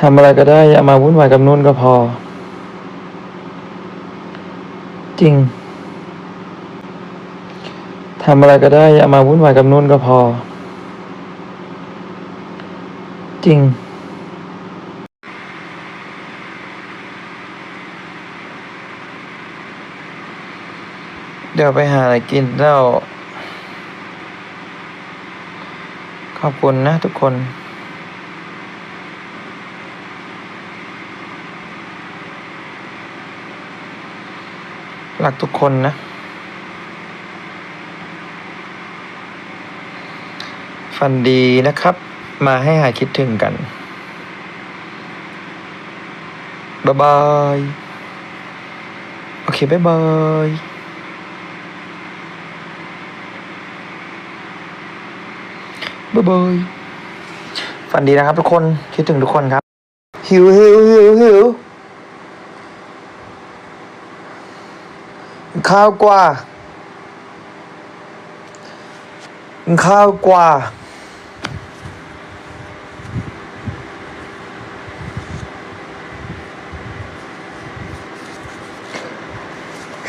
ทำอะไรก็ได้อย่ามาวุ่นวายกับนุ่นก็พอ จริงทำอะไรก็ได้อย่ามาวุ่นวายกับนุ่นก็พอ จริง เดี๋ยวไปหาอะไรกินแล้ว ขอบคุณนะทุกคน รักทุกคนนะ ฝันดีนะครับ มาให้หายคิดถึงกัน บ๊ายบาย โอเค บ๊ายบายบ๊ายบายฝันดีนะครับทุกคน คิดถึงทุกคนครับ หิวหิวหิวหิว ข้าวกว่า ข้าวกว่า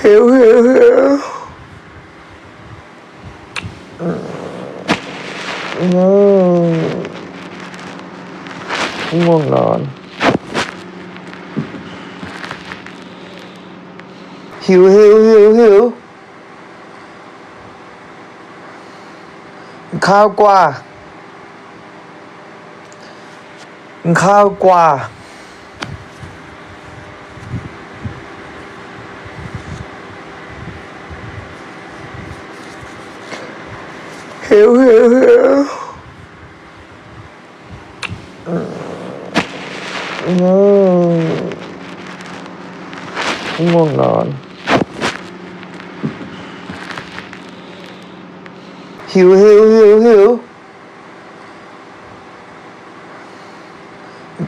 หิวหิวหิวอืมง่วงนอน หิวหิวหิวหิวข้าวกว่าข้าวกว่าหิวหิวหิวอืมง่วงนอน หิวหิวหิวหิว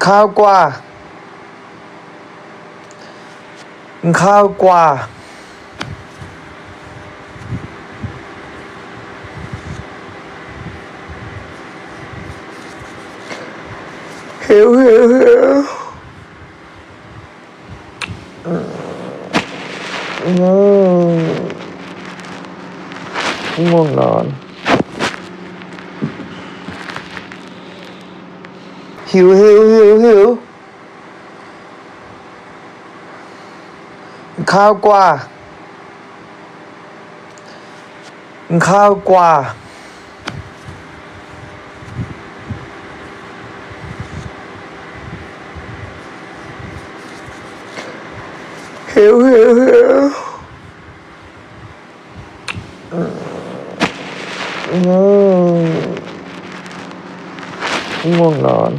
ข้าวกว่า ข้าวกว่า หิวหิวหิวอืมง่วงนอน หิวหิวหิวหิวข้าวกว่า ข้าวกว่า หิวหิวหิวง่วงนอน